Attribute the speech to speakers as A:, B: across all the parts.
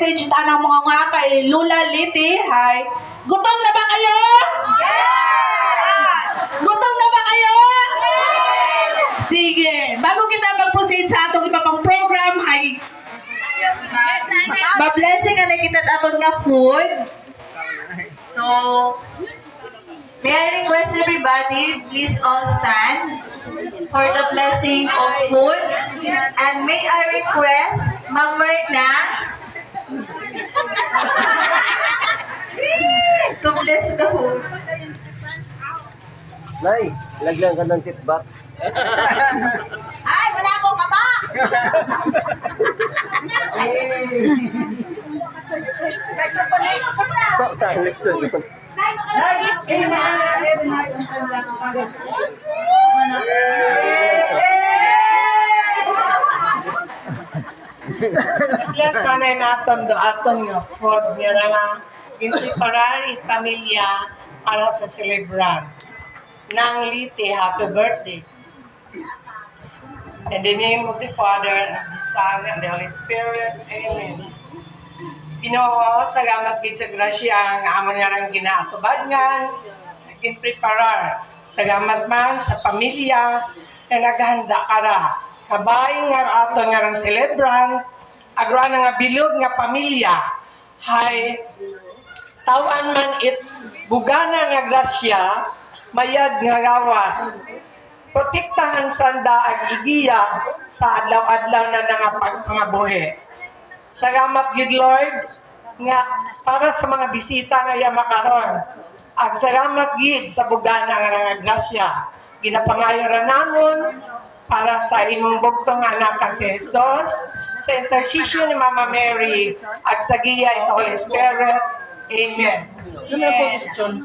A: message tanang mga nga kay Lula Liti, hi. Gutom na ba kayo? Gutom na ba kayo? Sige. Bago kita mag-proceed sa atong iba pang program, hi.
B: Ma-blessing ka na kita aton nga food. So, may I request everybody, please all stand for the blessing of food. And may I request, Ma'am Myrna, to bless the food.
C: Nay, lagyan ka ng tip box.
D: Ay, wala akong kapa!
C: Kalit sa
E: Yes, sanay naton do aton nga food niya nga inseparary pamilya para sa celebrant. Nang liti, happy birthday. In the name of the Father, and the Son, and the Holy Spirit. Amen. Ginoo, salamat gid sa grasya nga amon nga rang ginaatubad nga naging preparar. Salamat man sa pamilya na naghanda kara. Kabay nga aton nga rang celebrant, agra na nga bilog nga pamilya. Hay tawan man it
F: bugana nga grasya, mayad nga gawas. Protektahan sanda ang igiya sa adlaw-adlaw na nga pagpangabuhi. Salamat gid Lord nga para sa mga bisita nga iya makaron. Ag salamat gid sa bugana nga grasya. Ginapangayoran namon para sa imong bugtong anak ka si Jesus, sa intercession ni Mama Mary, at sa giya ito Holy Spirit. Amen.
B: Amen.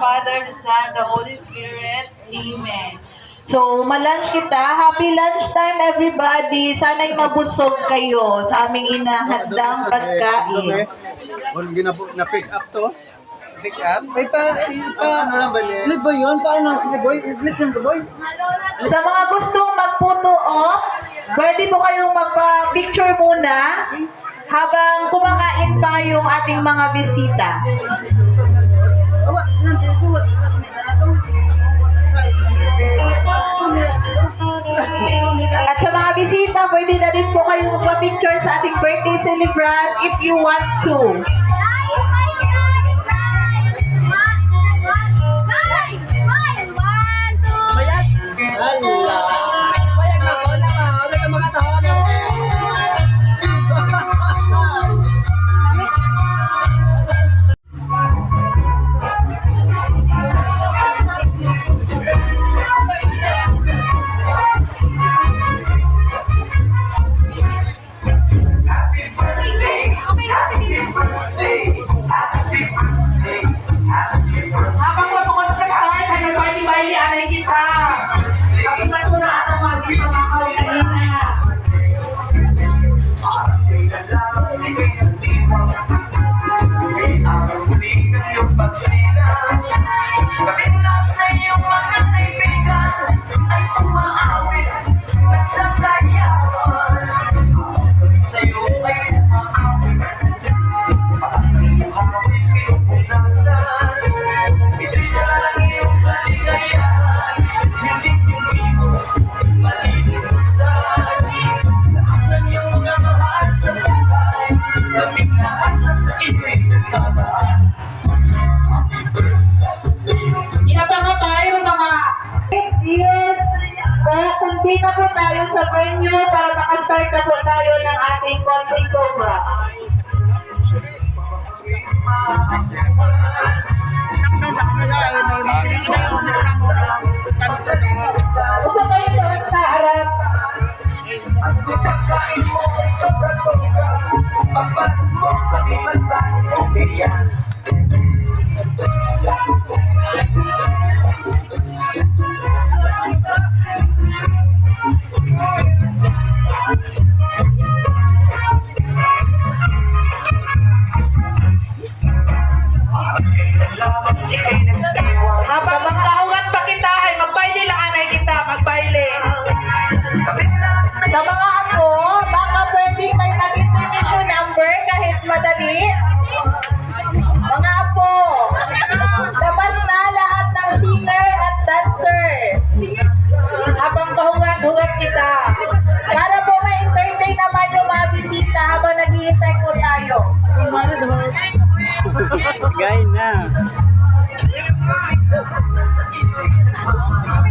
B: Father, the Son, the Holy Spirit. Amen. So, malunch kita. Happy lunchtime, everybody. Sana'y mabusog kayo sa aming inahandang pagkain.
C: Kung ginapo na pick up to. Pick up? Ay pa, pa, ano lang ba niya? Live ba yun? Paano? Live boy? Listen to boy?
B: Sa mga gustong magputo off, pwede po kayong magpa-picture muna habang kumakain pa yung ating mga bisita. At sa mga bisita, pwede na din po kayong magpa-picture sa ating birthday celebrant if you want to.
E: Guys.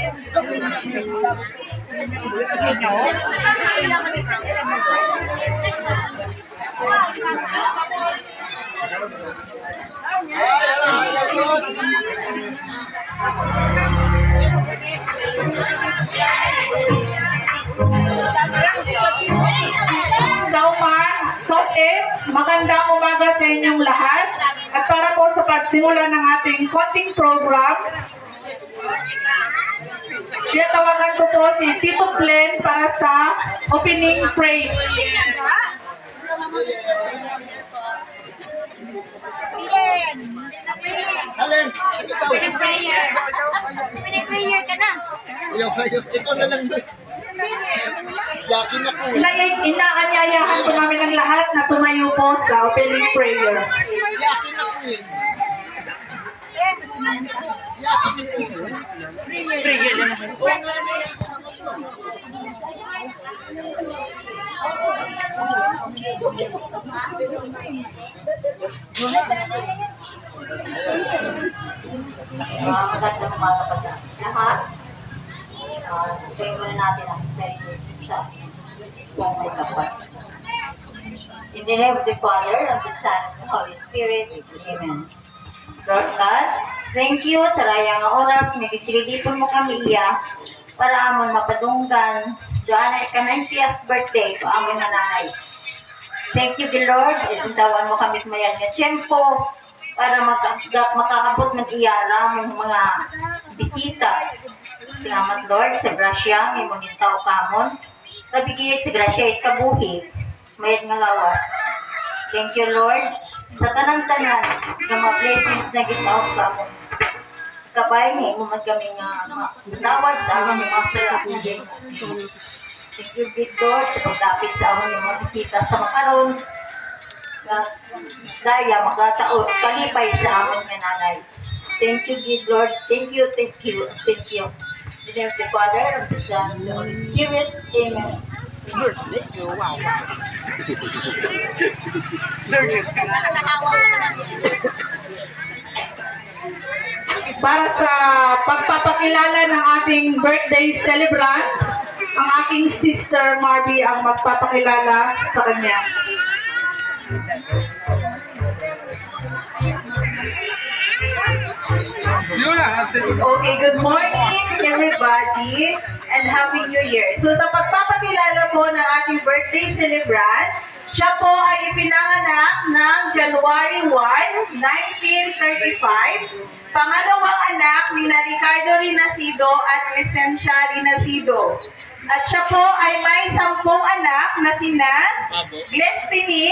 A: So far, so if, magandang umaga sa inyong lahat. At para po sa pagsimula ng ating konting program, siya tawagan ko po si Tito Glenn para sa opening prayer.
C: Alin? Ikaw.
D: Prayer. Prayer ka na.
C: Ayaw, ayaw. Ikaw na lang. Yakin ako.
A: Ina inaanyayahan po namin ang lahat na tumayo po sa opening prayer.
C: Yakin ako eh.
G: Mga magandang umaga pa sa lahat. Uh, Tingin muna natin ang sarili sa kung may tapat. In the name of the Father, of the Son, and the Holy Spirit, Amen. Lord thank you sa raya nga oras, may mo kami iya para amon mapadunggan ay ka 90th birthday to amon nanay. Thank you, the Lord. Isintawan mo kami mayan nga tiyempo para maka, makakabot ng iyara mong mga bisita. Salamat, Lord, sa grasya, may mong tao kamon. Nabigay sa grasya at kabuhi, mayat nga lawas. Thank you, Lord, sa tanang-tanan ng mga blessings na gitaw ka mo. Kabay ni mo man kami nga matawad sa aming mga salapunin. Thank you, Big Lord, sa pagdapit sa amon yung mga bisita sa makaroon. Ka- Daya, makataon, kalipay sa amon nga nanay. Thank you, good Lord. Thank you, thank you, thank you. In the name of the Father, of the Son, of the Holy Spirit. Amen.
A: Para sa pagpapakilala ng ating birthday celebrant, ang aking sister Marby ang magpapakilala sa kanya.
B: Okay, good morning everybody and Happy New Year. So sa pagpapakilala po ng ating birthday celebrant, siya po ay ipinanganak ng January 1, 1935. Pangalawang anak ni na Ricardo Rinacido at Crescencia Rinacido. At siya po ay may sampung anak na sina Glestini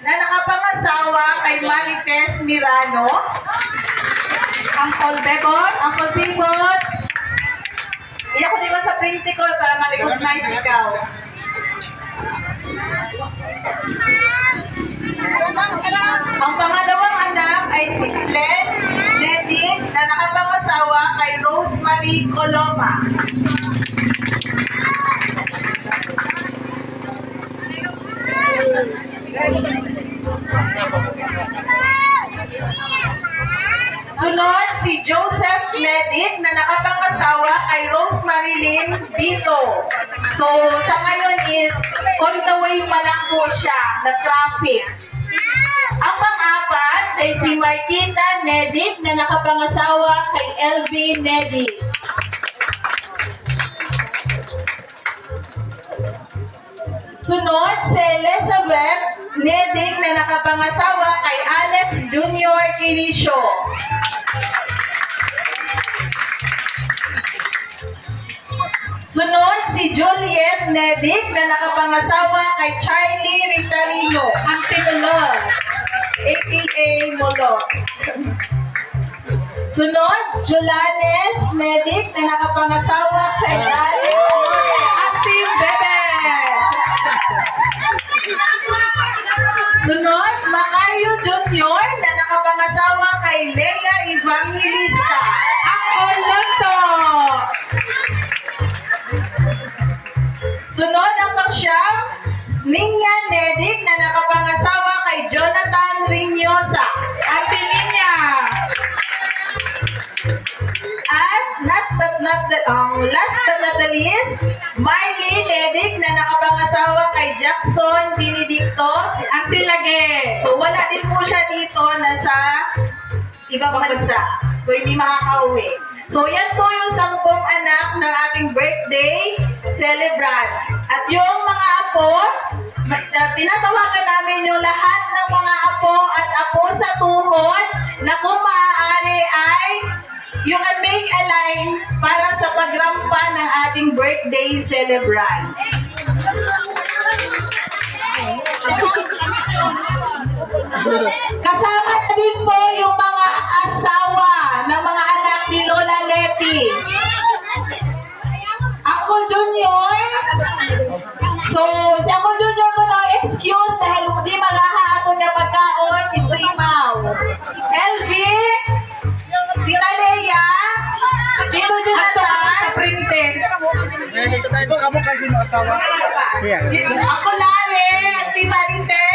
B: na nakapangasawa kay Marites Mirano,
A: Uncle Bebot,
B: Uncle Pibot. Iyak ko dito sa practical para ma-recognize ikaw. Ang pangalawang anak ay si Glenn Neding na nakapangasawa kay Rosemary Coloma. Sunod, si Joseph Medic na nakapangasawa kay Rosemary Lynn dito. So, sa ngayon is, on the way pa lang po siya na traffic. Ang pang-apat ay si Martita Nedic na nakapangasawa kay LV Nedic. Sunod, si Elizabeth Nedic na nakapangasawa kay Alex Junior Kirisio. Si Juliet Nedic na nakapangasawa kay Charlie Ritarino, ang Mulot, aka Mulot. Sunod, Julanes Nedic na nakapangasawa kay ang Team Bebe. Sunod, Macayo Junior na nakapangasawa kay Lea Evangelista, ang Olonto. Nakapangasawa kay Jonathan Rinyosa, Ate Ninya. At not but not the, um, last but not the least, Miley Nedic na nakapangasawa kay Jackson Benedicto, ang silage. So wala din po siya dito, nasa ibang bansa. So hindi makakauwi. So yan po yung sampung anak ng ating birthday celebrant. At yung mga apo, tinatawagan namin yung lahat ng mga apo at apo sa tuhod na kung maaari ay you can make a line para sa pagrampa ng ating birthday celebrant. Kasama na din po yung mga asawa ng mga Leti. Uncle Junior, so si Uncle Junior ko na excuse dahil hindi magaha ako niya pagkaon si Primaw. LV, Tita Leia, Tito Jonathan,
A: printed.
C: Ito, kamo kasi mo asawa.
B: Ako Lare, Auntie Marites,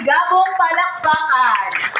B: masigabong palakpakan.